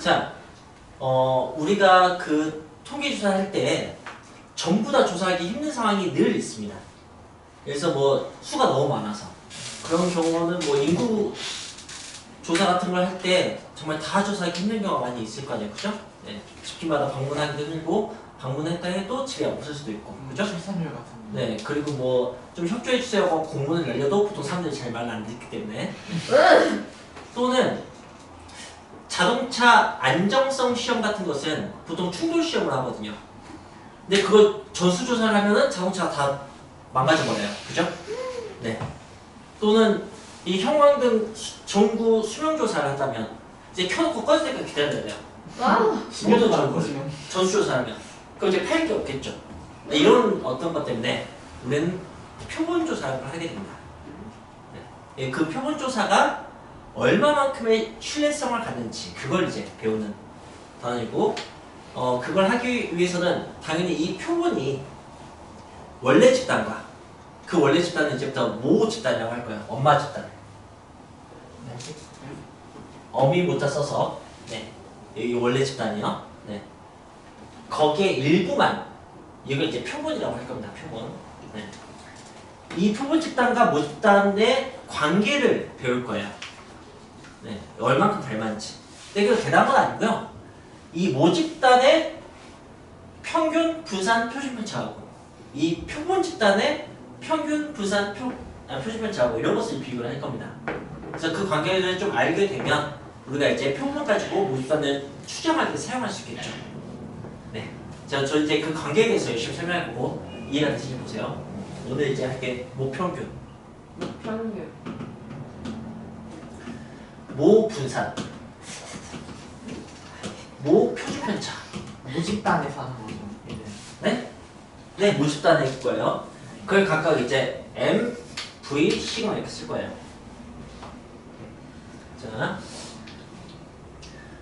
자, 어, 우리가 그 통계 조사 할 때 전부 다 조사하기 힘든 상황이 늘 있습니다. 그래서 뭐 수가 너무 많아서. 그런 경우는 뭐 인구 조사 같은 걸 할 때 정말 다 조사하기 힘든 경우가 많이 있을 거 아니에요, 그죠? 네, 집집마다 방문하기도 힘들고 방문했다 해도 집에 없을 수도 있고, 그죠? 출산율 같은 네, 그리고 뭐 좀 협조해 주세요 하고 공문을 날려도 보통 사람들이 잘 말을 안 듣기 때문에. 또는 자동차 안정성 시험 같은 것은 보통 충돌 시험을 하거든요. 근데 그거 전수조사를 하면은 자동차가 다 망가져 버려요. 그죠? 네. 또는 이 형광등 수- 전구 수명조사를 한다면 이제 켜놓고 꺼질 때까지 기다려야 돼요. 와우. 다 전구 지금 전수조사하면 그럼 이제 팔 게 없겠죠. 이런 어떤 것 때문에 우리는 표본조사를 하게 됩니다. 네. 예, 그 표본조사가 얼마만큼의 신뢰성을 갖는지 그걸 이제 배우는 단어이고 어, 그걸 하기 위해서는 당연히 이 표본이 원래 집단과 그 원래 집단은 이제부터 모 집단이라고 할 거예요. 엄마 집단. 어미 모자 써서 네. 여기 원래 집단이요. 네. 거기에 일부만 이걸 이제 표본이라고 할 겁니다. 표본. 네. 이 표본 집단과 모 집단의 관계를 배울 거예요. 네. 얼만큼 닮았는지. 근데 그 대단한 건 아니고요. 이 모 집단의 평균 분산 표준 편차하고 이 표본 집단의 평균 분산 표, 아, 표준 편차하고 이런 것을 비교를 할 겁니다. 그래서 그 관계를 좀 알게 되면 우리가 이제 표본 가지고 모 집단을 추정할 때 사용할 수 있겠죠. 네. 자, 저 이제 그 관계에 대해서 열심히 설명해 보고 이해가 되시지 보세요. 오늘 이제 할게 모평균, 평균. 모분산, 모표준편차. 무집단에 사는 거죠. 네? 네, 모집단일 거예요. 그걸 각각 이제 M, V, 시그마 이렇게 쓸 거예요. 자,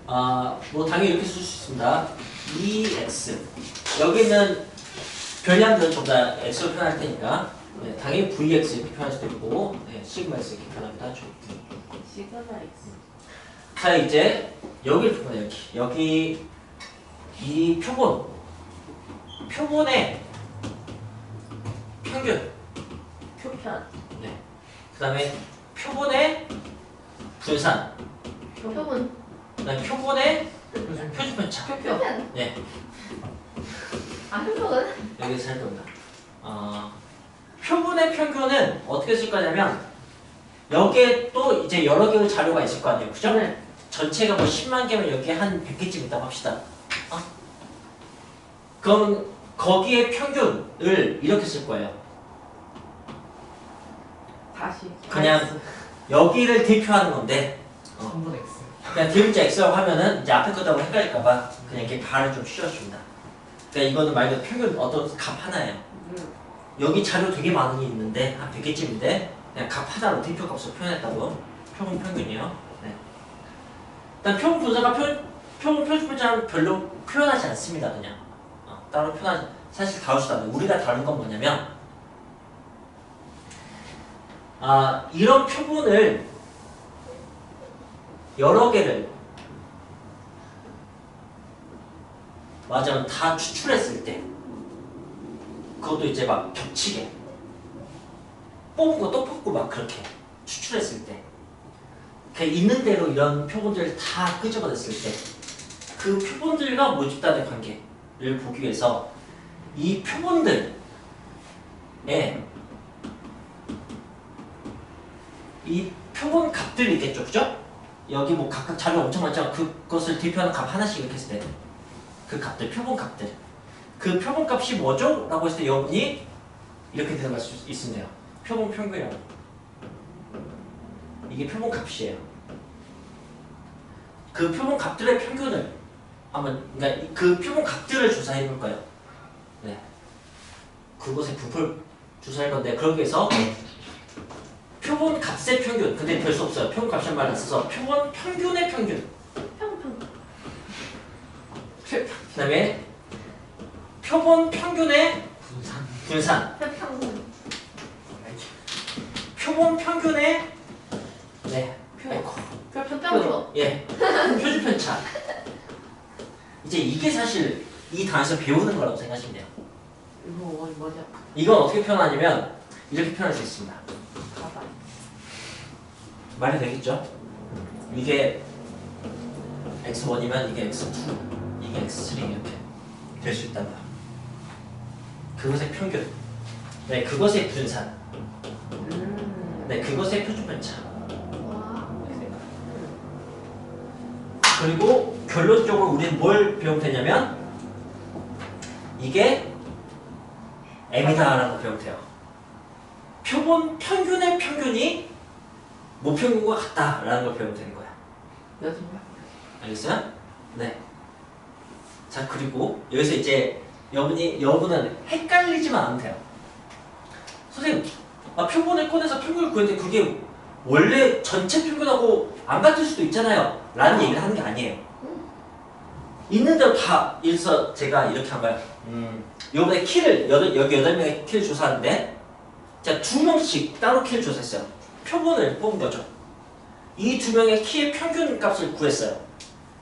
아, 뭐 당연히 이렇게 쓸 수 있습니다. EX 여기는 별량들은 전부 다 X로 표현할 테니까 네, 당연히 VX 이렇게 표현할 수도 있고 네, 시그마 X 이렇게 표현하기도 하죠. 자 이제 여기를 표본해 여기 여기 이 표본 표본의 평균 표편. 네. 그 다음에 표본의 분산 표본. 그 다음에 표본의 표준 표준편차 표편. 네아 표본은? 여기서 할 겁니다 어, 표본의 평균은 어떻게 쓸 거냐면 여기에 또 이제 여러 개의 자료가 있을 거 아니에요 그죠? 네. 전체가 뭐 10만 개면 여기에 한 100개쯤 있다고 합시다. 어? 그럼 거기에 평균을 이렇게 쓸 거예요. 다시. 그냥 여기를 대표하는 건데 어. 3분 X. 그냥 대문자 x라고 하면은 이제 앞에 거다고 헷갈릴까봐 그냥 이렇게 발을 좀 쉬어줍니다. 그러니까 이거는 말 그대로 평균 어떤 값 하나예요. 음. 여기 자료 되게 많이 있는데 한 100개쯤인데 그냥 값 하나로 값을 표현했다고 표본 평균이요. 네. 일단 표본 분사가 표, 표본 표준분자는 별로 표현하지 않습니다. 그냥 어, 따로 표현하지 사실 다루지도 않아요. 우리가 다룬 건 뭐냐면 아 이런 표본을 여러 개를 맞아 다 추출했을 때 그것도 이제 막 겹치게 거또 뽑고 막 그렇게 추출했을 때 그냥 있는 대로 이런 표본들을 다 끄집어냈을 때 그 표본들과 모집단의 관계를 보기 위해서 이 표본들에 이 표본 값들이 있겠죠 그죠? 여기 뭐 각각 자료 엄청 많지만 그것을 대표하는 값 하나씩 이렇게 했을 때 그 값들 표본 값들 그 표본 값이 뭐죠? 라고 했을 때 여러분이 이렇게 대답할 수 돼요. 표본 평균이라고. 이게 표본 값이에요. 그 표본 값들의 평균을 한번 그러니까 이- 그 표본 값들을 조사해 볼 거예요. 네. 그것의 부풀 조사할 건데 그러기 위해서 표본 값의 평균 근데 별 수 없어요. 표본 값이란 말을 안 써서 표본 평균의 평균 평평. 그 다음에 표본 평균의 분산. 분산 표본 평균의 네 표. 아이고. 표평표. 예 표준 편차 이제 이게 사실 이 단에서 배우는 거라고 생각하시면 돼요. 이거 뭐 뭐냐? 이건 어떻게 표현하냐면 이렇게 표현할 수 있습니다. 가다. 말이 되겠죠? 이게 x1이면 이게 x2, 이게 x3 이렇게 될 수 있단다. 그것의 평균, 네, 그것의 분산, 그것의 표준편차. 그리고 결론적으로 우리는 뭘 배우면 되냐면 이게 m이다라는 거 배우면 돼요. 표본 평균의 평균이 모평균과 같다라는 걸 배우면 되는 거야. 알겠어요? 네. 자 그리고 여기서 이제 여러분이 여러분은 헷갈리지만 않으면 돼요. 선생님, 아, 표본을 꺼내서 평균을 구했는데 그게 원래 전체 평균하고 안 같을 수도 있잖아요. 라는 얘기를 하는 게 아니에요. 있는 대로 다 일서 제가 이렇게 한 거예요. 음, 요번에 키를 여덟, 여기 여덟 명의 키를 조사하는데 자 두 명씩 따로 키를 조사했어요. 표본을 뽑은 거죠. 이 두 명의 키의 평균 값을 구했어요.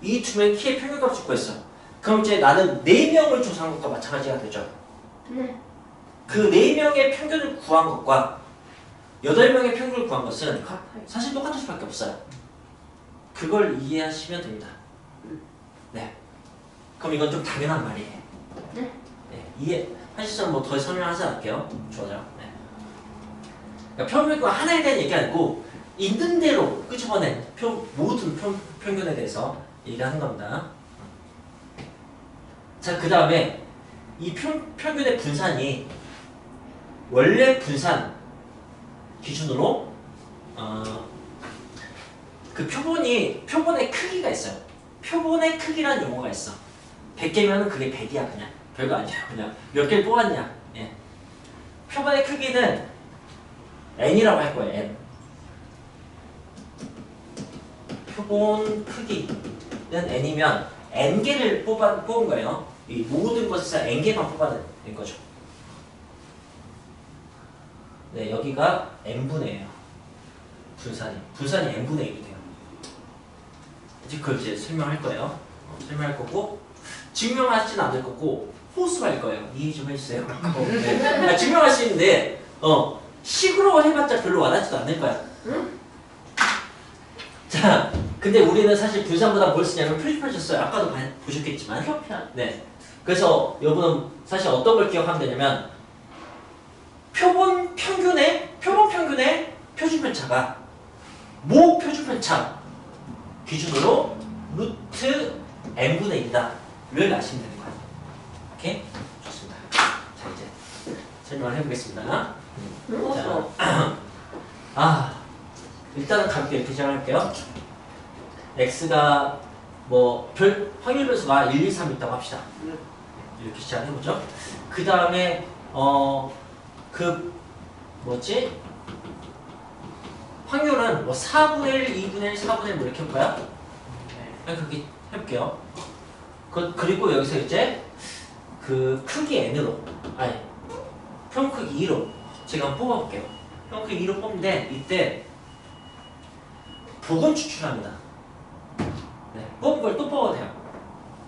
이 두 명의 키의 평균 값을 구했어요. 그럼 이제 나는 네 명을 조사한 것과 마찬가지가 되죠. 네. 그 네 명의 평균을 구한 것과 여덟 명의 평균을 구한 것은 같아요. 사실 똑같을 수밖에 없어요. 그걸 이해하시면 됩니다. 네. 그럼 이건 좀 당연한 말이에요. 네. 네. 이해 사실상 뭐 더 설명하지 않을게요. 좋아요. 네. 그러니까 평균과 하나에 대한 얘기 아니고 있는 대로 끄집어낸 표, 모든 평, 평균에 대해서 얘기하는 겁니다. 자, 그 다음에 이 평, 평균의 분산이 원래 분산 기준으로 어, 그 표본이 표본의 크기가 있어요. 표본의 크기라는 용어가 있어. 100개면은 그게 100이야 그냥. 별거 아니야. 그냥 몇 개를 뽑았냐. 예. 표본의 크기는 n이라고 할 거예요. n. 표본 크기는 n이면 n 개를 뽑아 뽑은 거예요. 이 모든 것에서 n 개만 뽑아낸 거죠. 네, 여기가 n분의 1이에요. 분산이. 분산이 n분의 1이 돼요. 이제 그걸 이제 설명할 거예요. 어, 설명할 거고, 증명하지는 않을 거고, 호수할 거예요. 이해 좀 해주세요. 어, 네. 아, 증명할 수 있는데, 어, 식으로 해봤자 별로 와닿지도 않을 거야. 자, 근데 우리는 사실 분산보다 뭘 쓰냐면 써요. 아까도 봐- 보셨겠지만. 네. 그래서 여러분은 사실 어떤 걸 기억하면 되냐면 표본 평균의 표본 평균의 표준 편차가 모 표준 편차 기준으로 루트 n분의 1이다를 아시면 되는 거예요. 오케이? 좋습니다. 자 이제 설명을 해보겠습니다. 호수. 아 일단은 가볍게 이렇게 시작할게요. x가 뭐 별 확률 변수가 1, 2, 3 있다고 합시다. 이렇게 시작해보죠. 그 다음에 어 그 뭐지 확률은 뭐 4분의 1, 2분의 1, 4분의 1 뭐 이렇게 해볼까요? 네. 그렇게 해볼게요. 그, 그리고 여기서 이제 그 크기 n으로 아니 평 크기 2로 제가 한번 뽑아볼게요. 평 크기 2로 뽑는데 이때 복원 추출합니다. 네, 뽑은 걸 또 뽑아도 돼요.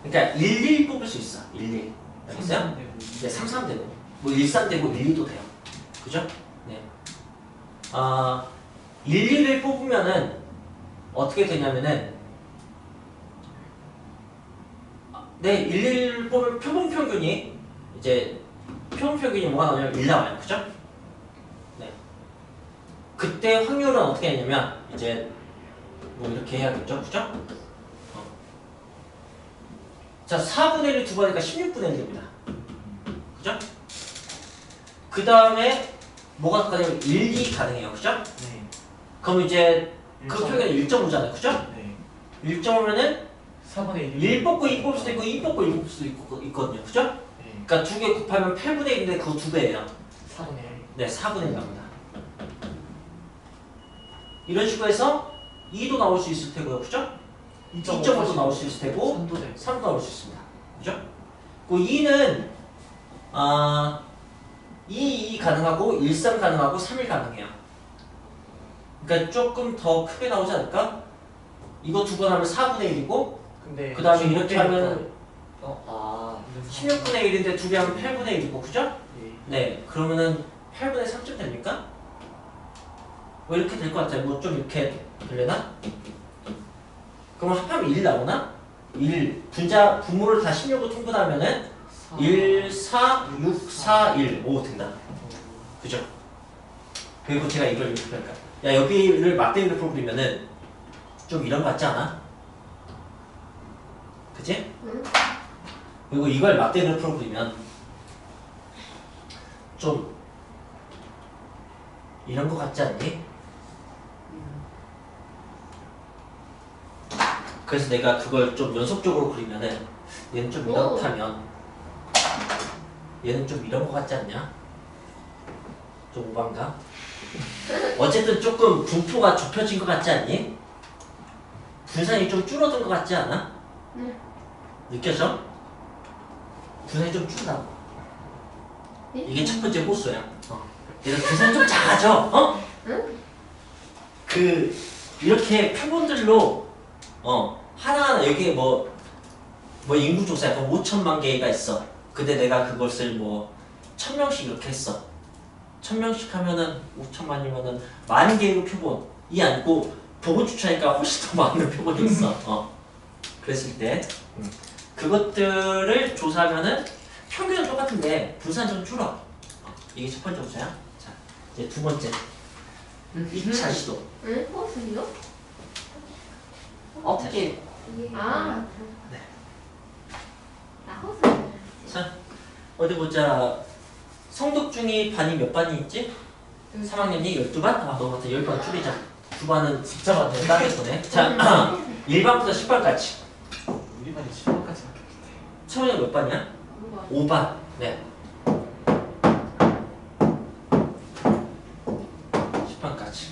그러니까 11 뽑을 수 있어. 11. 알겠어요? 이제 3, 3 되고 뭐 1, 3 되고 1, 2도 돼요. 그죠? 네. 아, 1, 2를 뽑으면은 어떻게 되냐면은 아, 네, 1, 1을 뽑으면 표본 평균이 이제 표본 평균이 뭐가 나오냐면 1 나와요. 그죠? 네. 그때 확률은 어떻게 되냐면 이제 뭐 이렇게 해야겠죠? 그죠? 어. 자, 4분의 1을 두 번이니까 16분의 1입니다. 그죠? 그 다음에 뭐가 가능해요? 1, 2 가능해요. 그죠? 네. 그럼 이제 그. 표현이 1.5잖아요. 그죠? 네. 1.5면은 4분의 1. 1 뽑고 2 뽑을 수도 있고 2 뽑고 1 뽑을 수도 있고, 있거든요. 그죠? 네. 그러니까 두 개 곱하면 8분의 1인데 그거 두 배예요. 4분의 1. 네, 4분의 1 나옵니다. 이런 식으로 해서 2도 나올 수 있을 테고요. 그죠? 2.5도 나올 수 있을 테고 3도 돼. 3도 나올 수 있습니다. 그죠? 그 2는 아 2, 2 가능하고 1, 3 가능하고 3, 1 가능해요. 그러니까 조금 더 크게 나오지 않을까? 이거 두 번 하면 4분의 1이고 근데 그 다음에 이렇게 때니까 하면 어, 아. 16분의 1인데 2배 하면 8분의 1이고 그죠? 예. 네 그러면은 8분의 3쯤 됩니까? 뭐 이렇게 될 것 같아요 뭐 좀 이렇게 되려나? 그럼 합하면 1 나오나? 1 분자 분모를 다 16으로 통분하면은 1, 4, 6, 4, 1 5 된다 그죠? 그리고 제가 이걸 이렇게 할까 야 여기를 막대 그래프로 그리면은 좀 이런 거 같지 않아? 그치? 응. 그리고 이걸 막대 그래프로 그리면 좀 이런 거 같지 않니? 그래서 내가 그걸 좀 연속적으로 그리면은 얘는 좀 오. 이렇다면 얘는 좀 이런 거 같지 않냐? 좀 오반가? 어쨌든 조금 분포가 좁혀진 것 같지 않니? 분산이 좀 줄어든 것 같지 않아? 네. 느껴져? 분산이 좀 줄다. 네? 이게 첫 번째 호수야. 어. 그래서 분산이 좀 작아져. 어? 응? 그 이렇게 표본들로 어 하나하나 여기에 뭐, 뭐 인구 조사 약간 5천만 개가 있어. 근데 내가 그것을 뭐 천명씩 이렇게 했어. 천명씩 하면은 5천만이면은 만 개의 표본이 아니고 보고 추천하니까 훨씬 더 많은 표본이 있어. 어. 그랬을 때 음. 그것들을 조사하면은 평균은 똑같은데 분산 좀 줄어. 어. 이게 첫 번째 호수야. 자 이제 두 번째 2차 시도. 응? 호수요? 어떻게 아. 네. 나 호수. 자, 어디 보자. 성독 중이 반이 몇 반이 있지? 3학년이 12반? 아, 너 같아. 10반 줄이자. 두 반은 직접 안 돼. 따로 보네. 자, 1반부터 10반까지. 우리 반이 10번까지 밖에 처음에 몇 반이야? 5반. 네. 10반까지.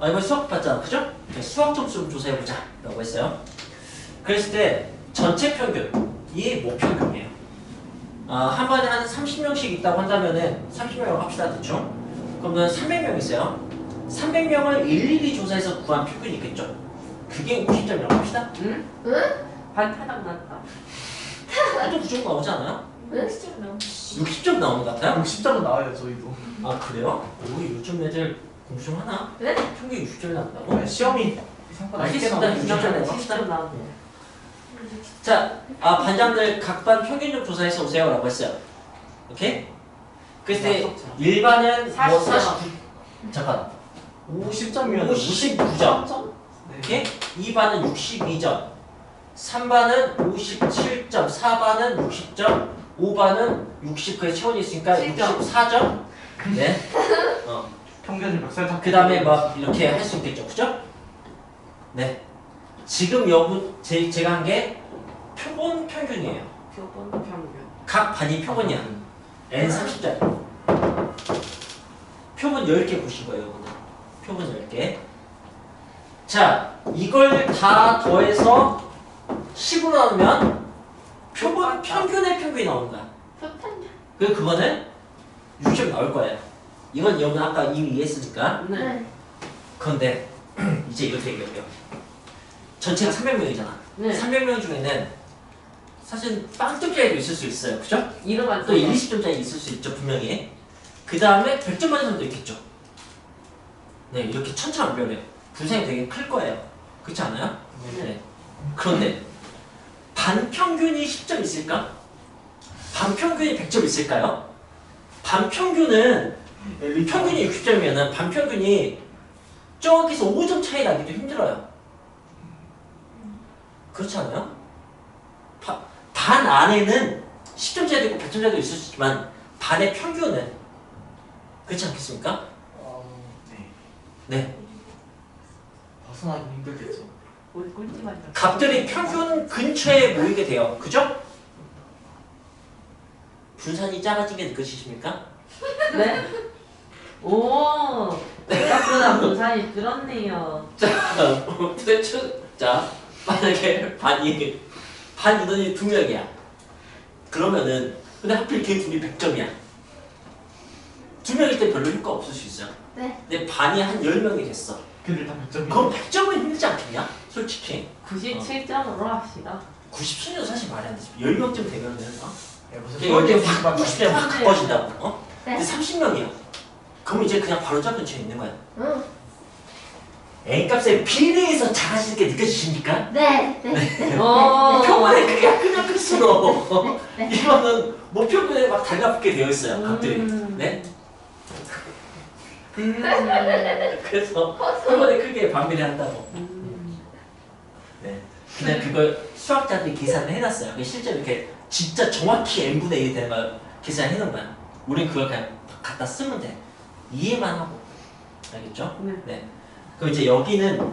아, 이번 수학 봤잖아. 그죠? 네, 수학 점수 좀 조사해보자. 라고 했어요. 그랬을 때, 전체 평균. 이게 목평균이에요. 아, 한 반에 한 30명씩 있다고 한다면은, 30명이라고 합시다. 대충. 그러면 300명 있어요. 300명을 일일이 조사해서 구한 평균이 있겠죠. 그게 50점이라고 합시다. 응? 응? 반 타당 났다. 보통 그 정도 나오지 않아요? 응? 60점 나오는 것 같아요? 60점은 나와요 저희도. 아 그래요? 우리 요즘 애들 공부 좀 하나? 네? 평균 60점이 나온다고? 네, 시험이 생각보다 알겠습니다. 쉽게 나오고 60점 합시다. 나옵니다. 자, 아 반장들 각 반 평균 좀 조사해서 오세요 라고 했어요 오케이? 그래서 때 일반은 뭐 40점. 49 잠깐 50점이면 59점 네. 오케이? 2반은 62점 3반은 57점 4반은 60점 5반은 60 그에 채원이 있으니까 7점. 64점 네 어. 평균을 몇살 잡고 그 다음에 막 이렇게 할 수 있겠죠, 그죠? 네. 지금 여부 제, 제가 한 게 표본 평균이에요. 표본 평균. 각 반이 표본이야. N 30짜리. 표본 10개 보신 거예요, 여러분들. 표본 10개. 자, 이걸 다 더해서 10으로 나누면 표본 평균의 평균이 나오는 거야. 그 그거는 60점 나올 거예요. 이건 여러분 아까 이미 이해했으니까. 네. 그런데 이제 이렇게 얘기할게요. 전체가 300명이잖아. 네. 300명 중에는 사실 빵점짜리도 있을 수 있어요. 그죠? 이름 안 또 1, 20점짜리 있을 수 있죠, 분명히. 그 다음에 100점 맞은 사람도 있겠죠. 네, 이렇게 천차만별이에요. 분산이 되게 클 거예요. 그렇지 않아요? 네. 그런데 반평균이 10점 있을까? 반평균이 100점 있을까요? 반평균은 평균이 60점이면 반평균이 저기서 5점 차이 나기도 힘들어요. 그렇지 않아요? 바- 반 안에는 10점짜리도 있고 100점짜리도 있을 수 있지만 반의 평균은 그렇지 않겠습니까? 어, 네. 네. 벗어나기 힘들겠죠. 값들이 평균 근처에 모이게 돼요. 그죠? 분산이 작아진 게 느껴지십니까? 네? 오, 생각보다 분산이 줄었네요. 자, 대충 자 만약에 반이 반 인원이 두 명이야. 그러면은 근데 하필 걔 둘이 100점이야. 두 명일 때 별로 효과 없을 수 있어요. 네. 근데 반이 한 10명이 됐어. 근데 다 100점이 그럼 100점은 힘들지 않겠냐? 솔직히. 97점으로 합시다. 97년 사실 말이 안 되지. 10명쯤 되면은 어? 네, 무슨 그냥 열개 수학의 확 90대 확 천재예요. 가까워진다고. 어? 네. 근데 30명이야. 그럼 이제 그냥 바로 잡 근처에 있는 거야. 응. N값의 비례해서 작아지는 게 느껴지십니까? 네. 네. 어. 표본의 크기가 크면 클수록 네. 이거는 목표분에 막 달라붙게 되어 있어요. 값들이. 음. 네? 음. 그래서 표본의 크기에 반비례 한다고. 음. 네. 근데 그걸 수학자들이 계산을 해놨어요. 그게 실제로 이렇게 진짜 정확히 n분의 1이 되는 걸 계산해 놓은 거야. 우린 그걸 그냥 갖다 쓰면 돼. 이해만 하고. 알겠죠? 네. 네. 그럼 이제 여기는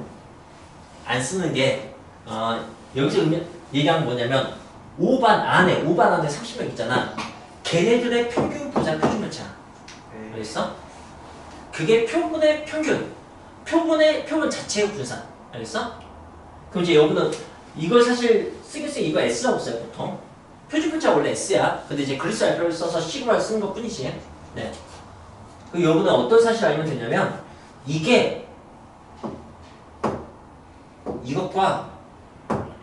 안 쓰는 게, 어, 여기서 의미, 얘기한 건 뭐냐면, 5반 안에, 5반 안에 30명 있잖아. 걔네들의 평균 보상 표준 몇이야? 네. 알겠어? 그게 표본의 평균, 표본의 표본 자체의 분산, 알겠어? 그럼 이제 여기는 이걸 사실 쓰긴 쓰 이거 S라고 써요 보통. 표준 편차 원래 S야. 근데 이제 그리스 알파벳 써서 시그마를 쓰는 것 뿐이지. 네. 그 여기는 어떤 사실 알면 되냐면 이게 이것과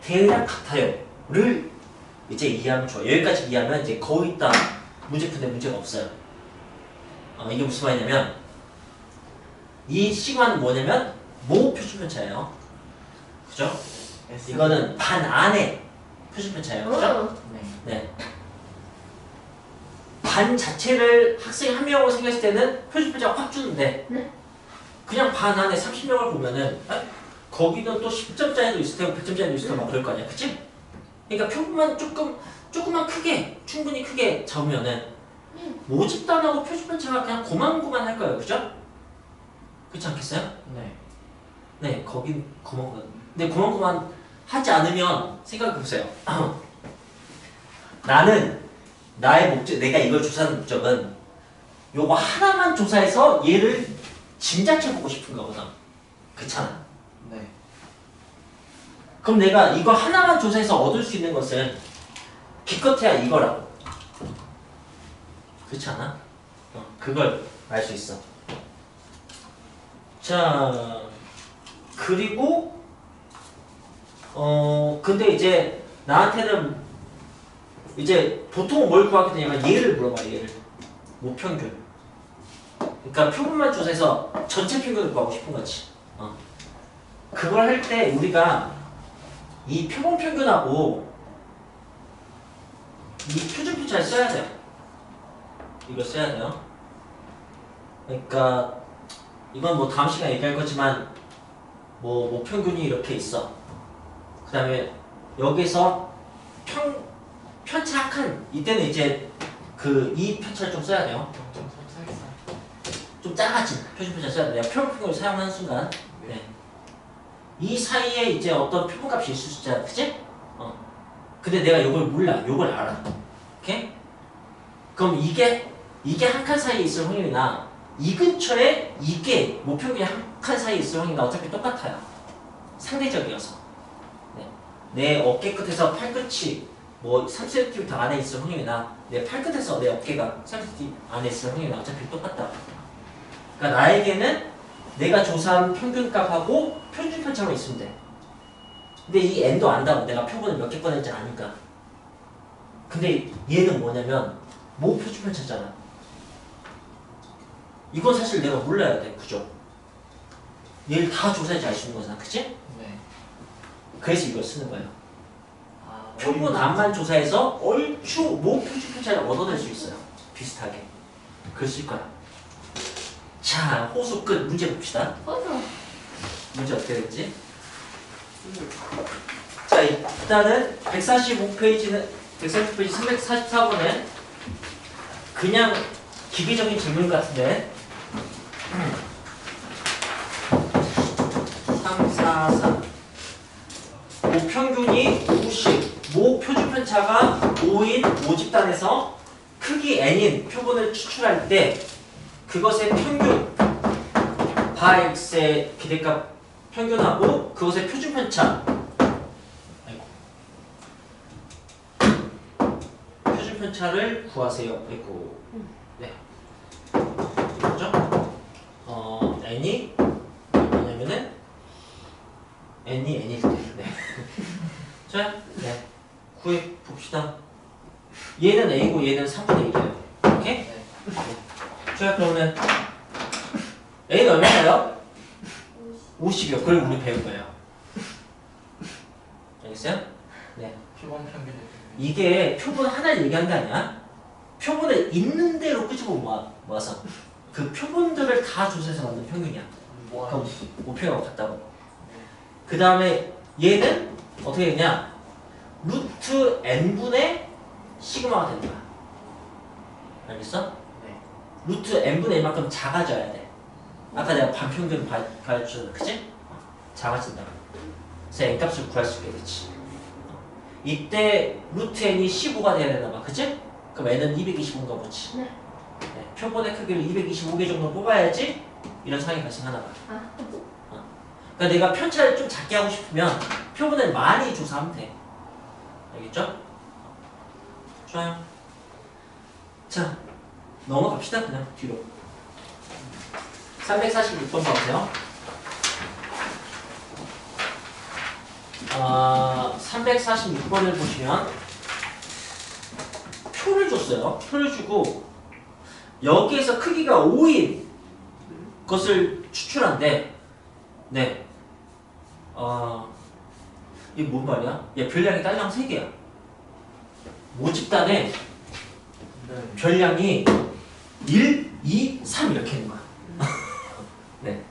대략 같아요를 이제 이해하면 좋아. 여기까지 이해하면 이제 거의 다 문제 푸는데 문제가 없어요. 어, 이게 무슨 말이냐면 이 시그마는 뭐냐면 모 표준 편차예요. 그죠? 이거는 반 안에 표준 편차예요. 그죠? 응. 네. 네. 반 자체를 학생 한 명으로 생겼을 때는 표준 편차가 확 주는데 네. 그냥 반 안에 30명을 보면은 아, 거기는 또 10점짜리도 있을 테고 100점짜리도 있을 테고 막 그럴 거 아니야. 그치? 그러니까 표본만 조금 조금만 크게 충분히 크게 잡으면은 모집단하고 표준 편 차가 그냥 고만고만 할 거예요. 그죠? 그렇지 않겠어요? 네. 네, 거긴 고만고만. 근데 고만고만 하지 않으면 생각해 보세요. 나는 나의 목적, 내가 이걸 조사하는 목적은 요거 하나만 조사해서 얘를 짐작해 보고 싶은 거거든. 그렇잖아. 네. 그럼 내가 이거 하나만 조사해서 얻을 수 있는 것은 기껏해야 이거라고. 그렇지 않아? 어, 그걸 알 수 있어. 자, 그리고 어 근데 이제 나한테는 이제 보통 뭘 구하게 되냐면 얘를 물어봐 얘를 모평균. 그러니까 표본만 조사해서 전체 평균을 구하고 싶은 거지. 어. 그걸 할 때 우리가 이 표본 평균하고 이 표준 표차를 써야 돼요. 이걸 써야 돼요. 그러니까 이건 뭐 다음 시간에 얘기할 거지만 뭐, 뭐 평균이 이렇게 있어. 그 다음에 여기서 평 편차 한 이때는 이제 그 이 편차를 좀 써야 돼요. 0.34. 좀 작아진 표준 편차 써야 돼요. 평균을 사용하는 순간 네. 이 사이에 이제 어떤 표본값이 있을 수 있잖아, 그치? 어. 근데 내가 이걸 몰라, 이걸 알아. 오케이? 그럼 이게 이게 한 칸 사이에 있을 확률이나 이 근처에 이게 목표균이 한칸 사이에 있을 확률이나 어차피 똑같아요. 상대적이어서. 네. 내 어깨 끝에서 팔 끝이 뭐 3cm 안에 있을 확률이나 내 팔 끝에서 내 어깨가 3cm 안에 있을 확률이나 어차피 똑같다. 그러니까 나에게는 내가 조사한 평균값하고 표준 편차로 있으면 돼. 근데 이 n도 안다고 내가 표본을 몇 개 꺼낼지 아니까. 근데 얘는 뭐냐면 모 표준 편차잖아. 이건 사실 내가 몰라야 돼, 그죠? 얘를 다 조사해야지 알수 있는 거잖아, 그치? 네. 그래서 이걸 쓰는 거예요. 아, 표본 안만 조사해서 얼추 모 표준 편차를 얻어낼 수 있어요. 비슷하게. 그럴 수 있거야. 자, 호수 끝 문제 봅시다. 호수. 문제 어떻게 됐지? 자, 일단은 145페이지는 145페이지 344번은 그냥 기계적인 질문 같은데 344 모평균이 90, 모 표준 편차가 5인 모집단에서 크기 n인 표본을 추출할 때 그것의 평균 바 x의 기대값 평균하고 그것의 표준 편차. 표준 편차를 구하세요. 아이고. 네. 그죠? 어, n이 뭐냐면은 n이 n일 때. 네. 자, 네. 구해 봅시다. 얘는 A고 얘는 3분의 1이에요. 자 그러면 A는 얼마예요? 50이요. 그걸 우리 배운 거예요. 알겠어요? 네. 표본 평균 이게 표본 하나를 얘기한 게 아니야. 표본을 있는 대로 끄집어 모아, 모아서 그 표본들을 다 조사해서 만든 평균이야. 뭐 그럼 목표가 같다고. 그 다음에 얘는 어떻게 되냐? 루트 n분의 시그마가 거야. 알겠어? 네. 루트 n분의 1만큼 작아져야 돼. 아까 내가 반평균 가- 가르쳐줬잖아. 그치? 어, 작아진다. 그래서 n 값을 구할 수 있게 되지. 어. 이때 루트 n이 15가 돼야 되나 봐. 그치? 그럼 n은 225인가 보지. 네. 네, 표본의 크기를 225개 정도 뽑아야지 이런 상황이 발생하나 봐. 아, 그러니까 내가 편차를 좀 작게 하고 싶으면 표본을 많이 조사하면 돼. 알겠죠? 좋아요. 자, 넘어갑시다. 그냥 뒤로. 346번 봐보세요. 아, 346번을 보시면 표를 줬어요. 표를 주고 여기에서 크기가 5인 것을 추출한대. 네. 어, 이게 뭔 말이야? 얘 별량이 딸랑 3개야. 모집단에 네. 별량이 1, 2, 3 이렇게 있는 거야. 네.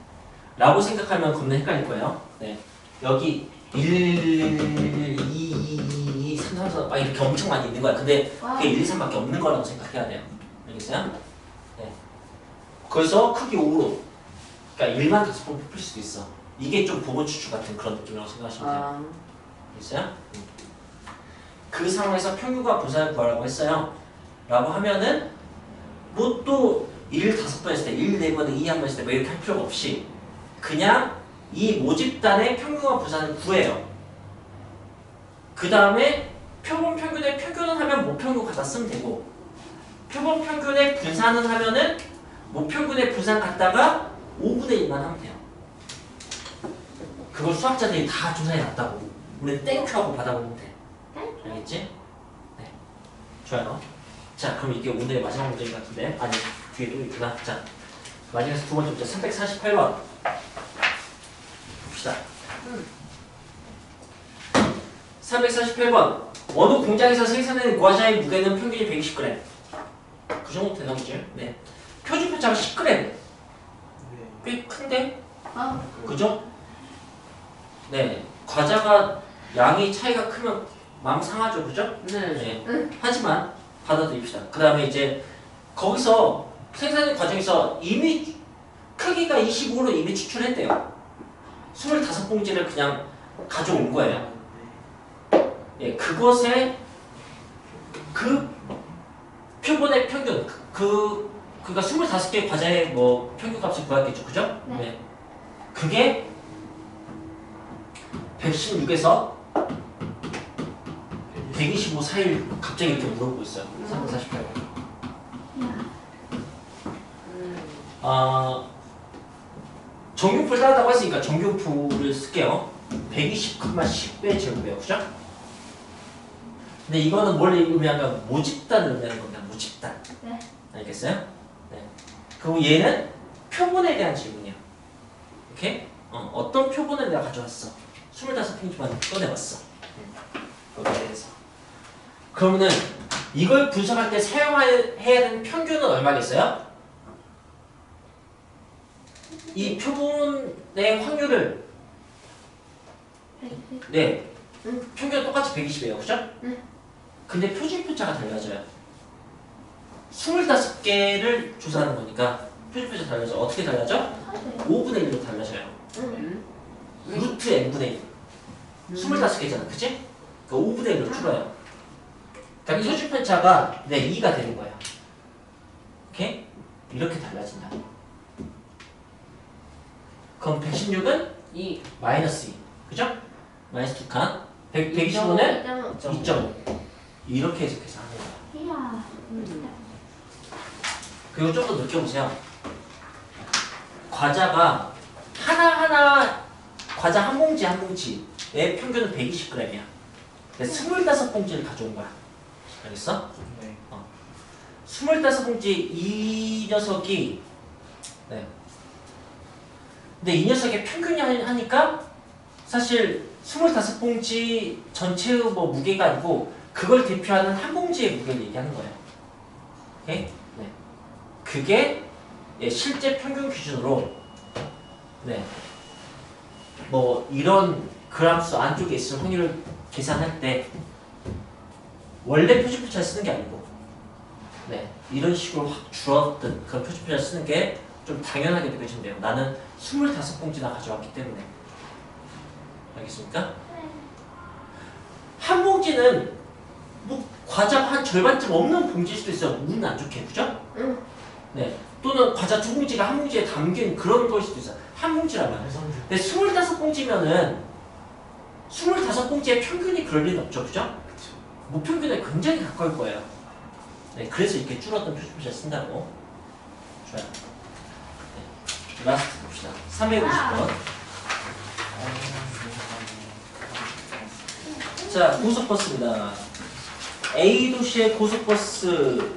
라고 생각하면 겁나 헷갈릴 거예요. 네. 여기 1, 2, 2, 2, 3, 3, 4, 막 이렇게 엄청 많이 있는 거야. 근데 와. 그게 1, 2, 3밖에 없는 거라고 생각해야 돼요. 알겠어요? 네. 그래서 크기 5로. 그러니까 1만 다섯 번 뽑힐 수도 있어. 이게 좀 보고 추출 같은 그런 느낌이라고 생각하시면 돼요. 아, 있어요? 그 상황에서 평균과 부사를 구하라고 했어요. 라고 하면은 뭐또1 다섯 번 했을 때, 1네 번에 2한번 했을 때 뭐 이렇게 할 필요가 없이 그냥 이 모집단의 평균과 부사를 구해요. 그 다음에 표본 평균의 표균을 하면 모평균 갖다 쓰면 되고 표본 평균의 분산을 하면은 모평균의 분산 갖다가 5분의 1만 하면 돼요. 그걸 수학자들이 다 조사해 놨다고. 우리는 땡큐하고 받아보면 돼. 알겠지? 네. 좋아요. 자, 그럼 이게 오늘의 마지막 문제인 것 같은데. 아니, 뒤에 또 있구나. 자, 마지막에서 두 번째 문제 348번. 봅시다. 348번. 어느 공장에서 생산된 과자의 무게는 평균이 120g. 그 정도 되나 보지? 네. 표준 표차가 10g. 네. 꽤 큰데? 아, 그죠? 네. 과자가 양이 차이가 크면 마음 상하죠, 그죠? 네. 네. 하지만 받아들입시다. 그 다음에 이제 거기서 생산 과정에서 이미 크기가 25로 이미 추출했대요. 25봉지를 그냥 가져온 거예요. 예, 그것에 그 표본의 평균, 그, 그 그니까 25개 과자의 뭐 평균값을 구했겠죠, 그죠? 네. 그게 116에서 125 사이를 갑자기 이렇게 물어보고 있어요. 348번. 이야. 음, 아, 정규풀 따르다고 했으니까 정규풀을 쓸게요. 120,10배 제곱이에요. 그죠? 근데 이거는 뭘 의미하면 모집단을 의미하는 겁니다. 모집단. 네. 알겠어요? 네. 그리고 얘는 표본에 대한 질문이야. 오케이? 어, 어떤 표본을 내가 가져왔어? 25페이지만 꺼내봤어. 거기에 대해서. 그러면은 이걸 분석할 때 사용해야 되는 평균은 얼마겠어요? 이 표본의 확률을 네 응. 평균 똑같이 120이에요 그죠? 응. 근데 표준 표차가 달라져요 25개를 조사하는 거니까 표준 표차 달라져 어떻게 달라져? 하세요. 5분의 1로 달라져요 루트 n분의 1 25개잖아 그치? 그 5분의 1로 줄어요 그러니까 표준 표차가 네 2가 되는 거야 오케이? 이렇게 달라진다 그럼 116은 이 마이너스 2 그죠? 마이너스 2칸 100, 125는 2.5. 2.5 이렇게 해석해서 하는 거야 이야. 음, 그리고 좀 더 느껴보세요 과자가 하나하나 과자 한 봉지 한 봉지의 평균은 120g이야 근데 스물다섯 봉지를 가져온 거야. 알겠어? 네. 스물다섯 봉지 이 녀석이 네. 근데 이 녀석의 평균이 하- 하니까 사실 스물다섯 봉지 전체의 뭐 무게가 아니고 그걸 대표하는 한 봉지의 무게를 얘기하는 거예요. 오케이? 네. 그게 예, 실제 평균 기준으로 네. 뭐 이런 그람수 안쪽에 있을 확률을 계산할 때 원래 표준표 잘 쓰는 게 아니고 네, 이런 식으로 확 줄었던 그런 표준표를 쓰는 게 좀 당연하게 느껴지면 돼요. 나는 25봉지나 가져왔기 때문에. 알겠습니까? 한 봉지는 뭐 과자 한 절반쯤 없는 봉지일 수도 있어요. 운 안 좋게, 그죠? 응. 네. 또는 과자 두 봉지가 한 봉지에 담긴 그런 거일 수도 있어요. 한 봉지라면. 근데 25봉지면은 25봉지의 평균이 그럴 리는 없죠, 그죠? 무평균에 굉장히 가까울 거예요. 네, 그래서 이렇게 줄었던 표준표를 쓴다고. 좋아요. 네. 라스트 봅시다. 350번. 자, 고속버스입니다. A 도시의 고속버스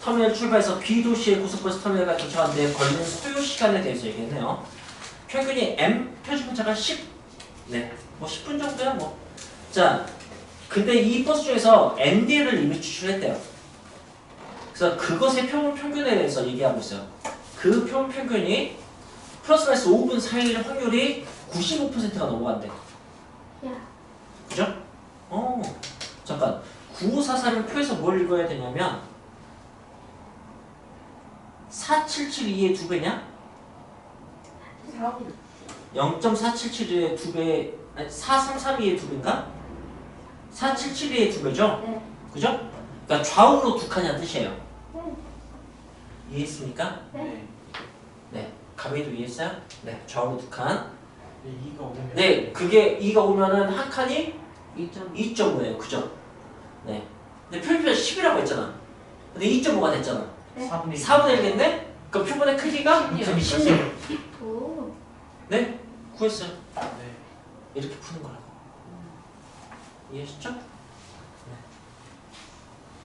터미널 출발해서 B 도시의 고속버스 터미널까지 도착하는데 걸리는 소요 시간에 대해서 얘기했네요. 평균이 M 표준편차가 10. 네, 뭐 10분 정도야 뭐. 자, 근데 이 버스 중에서 ND를 이미 추출했대요. 그래서 그것의 평균 평균에 대해서 얘기하고 있어요. 그평 평균이 플러스 마이너스 5분 사이일 확률이 95%가 넘어간대. 야. 그죠? 어, 잠깐. 9544를 표에서 뭘 읽어야 되냐면 4772의 두 배냐? 0.4772의 두 배, 아니 4332의 두 배인가? 4772의 두 배죠? 네. 그죠? 그러니까 좌우로 두 칸이란 뜻이에요. 네. 이해했습니까? 네. 네. 가미도 이해했어요? 네. 좌우로 두 칸. 네, 이가 오면 네. 그게 2가 오면은 한 칸이 2점 2.5예요. 그죠? 네. 근데 표준표 10이라고 했잖아. 근데 2.5가 됐잖아. 4분의 4분의 1겠네? 그 표본의 크기가 16. 오. 네? 구했어요. 네. 이렇게 푸는 거라 je čak